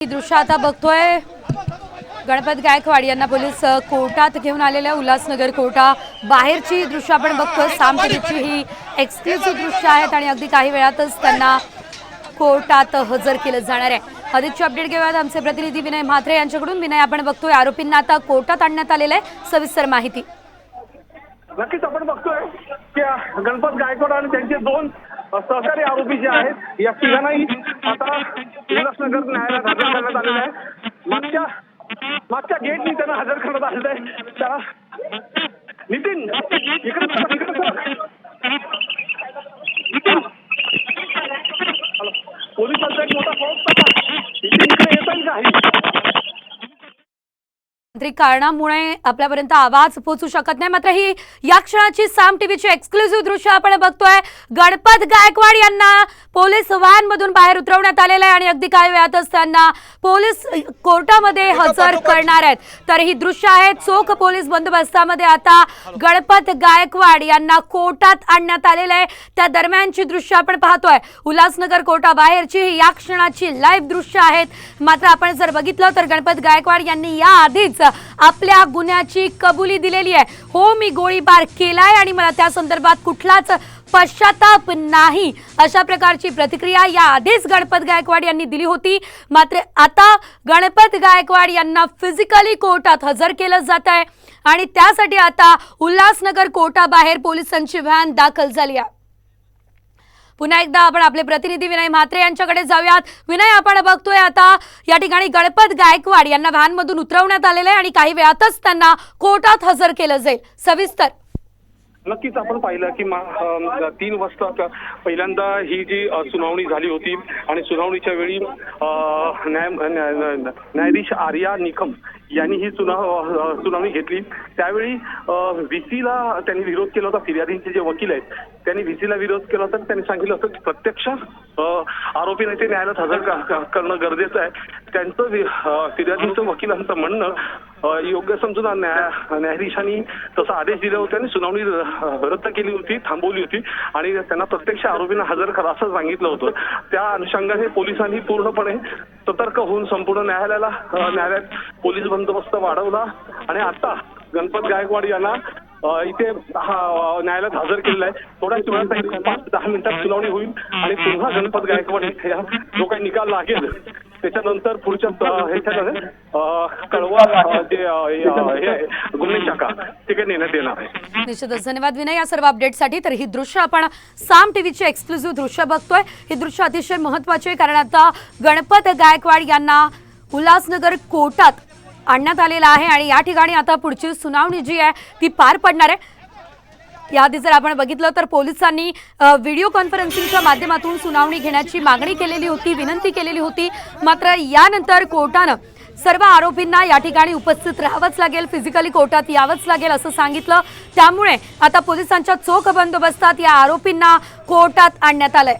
दृश्य आता बघतोय. गणपत गायकवाड यांना पोलीस कोर्टात घेऊन आलेल्या उल्हासनगर कोर्टा. बाहेरची दृश्य आपण बघतोय. साम ही एक्सक्लुसिव्ह दृश्य आहेत आणि अगदी काही वेळातच त्यांना कोर्टात हजर केलं जाणार आहे. अधिकची अपडेट घेऊयात. आमचे प्रतिनिधी विनय म्हात्रे यांच्याकडून. विनय आपण बघतोय आरोपींना आता कोर्टात आणण्यात आलेलं आहे. सविस्तर माहिती. नक्कीच आपण बघतोय की गणपत गायकवाड आणि त्यांचे दोन सहकारी आरोपी जे आहेत या तिघांनाही आता उल्हासनगर न्यायालयात हजर करण्यात आलेलं आहे. मागच्या मागच्या गेटनी त्यांना हजर करण्यात आलेलं आहे. त्या नितीन इकडे इकडे पोलिसांचा एक मोठा फौज नितीन इकडे येत का? तांत्रिक कारणामुळे आपल्यापर्यंत आवाज पोहोचू शकत नाही. मात्र ही या क्षणाची साम टीव्हीची एक्सक्लुझिव्ह दृश्य आपण बघतोय. गणपत गायकवाड यांना पोलीस व्हॅनमधून बाहेर उतरवण्यात आलेलं आहे आणि अगदी काही वेळातच त्यांना पोलीस कोर्टामध्ये हजर करणार आहेत. तर ही दृश्य आहेत चोख पोलीस बंदोबस्तामध्ये आता गणपत गायकवाड यांना कोर्टात आणण्यात आलेलं आहे. त्या दरम्यानची दृश्य आपण पाहतोय. उल्हासनगर कोर्टाबाहेरची ही या क्षणाची लाईव्ह दृश्य आहेत. मात्र आपण जर बघितलं तर गणपत गायकवाड यांनी या आधीच आपल्या गुन्ह्याची कबुली दिलेली आहे. हो मी गोळीबार केलाय आणि मला त्या संदर्भात कुठलाच पश्चाताप नाही. अशा प्रकारची प्रतिक्रिया या आधीच गणपत गायकवाड यांनी दिली होती. मात्र आता गणपत गायकवाड यांना फिजिकली कोर्टात हजर केलं जात आहे. आणि त्यासाठी आता उल्हासनगर कोर्टाबाहेर पोलिसांची व्हॅन दाखल झाली आहे. पुन्हा एकदा आपण आपले प्रतिनिधी विनय म्हात्रे यांच्याकडे जाऊयात. विनय आपण बघतोय आता या ठिकाणी गणपत गायकवाड यांना व्हॅनमधून उतरवण्यात आलेलं आहे आणि काही वेळातच त्यांना कोर्टात हजर केलं जाईल. सविस्तर. नक्कीच आपण पाहिलं की तीन वाजता पहिल्यांदा ही जी सुनावणी झाली होती आणि सुनावणीच्या वेळी न्यायाधीश आर्या निकम यांनी ही सुना सुनावणी घेतली. त्यावेळी व्हीसीला त्यांनी विरोध केला होता फिर्यादींचे जे वकील आहेत त्यांनी व्हीसीला विरोध केला होता. त्यांनी सांगितलं होतं की प्रत्यक्ष आरोपी नेते न्यायालयात हजर करणं गरजेचं आहे. त्यांचं फिर्यादींचं वकिलांचं म्हणणं योग्य समजून न्यायाधीशांनी तसा आदेश दिला होता आणि सुनावणी रद्द केली होती थांबवली होती. आणि त्यांना प्रत्यक्ष आरोपींना हजर करा असं सांगितलं होतं. त्या अनुषंगाने पोलिसांनी पूर्णपणे सतर्क होऊन संपूर्ण न्यायालयाला न्यायालयात पोलीस बंदोबस्त वाढवला. आणि आता गणपत गायकवाड यांना इथे हा, न्यायालयात हजर केलेलं आहे. थोड्याच वेळात एक पाच दहा मिनिटात सुनावणी होईल आणि पुन्हा गणपत गायकवाड इथे जो काही निकाल लागेल त्याच्यानंतर पुढच्या अं, कळवा जे गुन्हे शाखा तिकडे नेण्यात येणार आहे. निश्चितच. धन्यवाद विनय या सर्व अपडेटसाठी तर ही दृश्य आपण साम टीव्हीची एक्सक्लुझिव्ह दृश्य बघतोय. ही दृश्य अतिशय महत्वाची आहे कारण आता गणपत गायकवाड यांना उल्हासनगर कोर्टात आणण्यात आलेलं आहे आणि या ठिकाणी आता पुढची सुनावणी जी आहे ती पार पडणार आहे. याआधी जर आपण बघितलं तर पोलिसांनी व्हिडिओ कॉन्फरन्सिंगच्या माध्यमातून सुनावणी घेण्याची मागणी केलेली होती विनंती केलेली होती. मात्र यानंतर कोर्टानं सर्व आरोपींना या ठिकाणी उपस्थित राहावंच लागेल फिजिकली कोर्टात यावंच लागेल असं सांगितलं. त्यामुळे आता पोलिसांच्या चोख बंदोबस्तात या आरोपींना कोर्टात आणण्यात आलंय.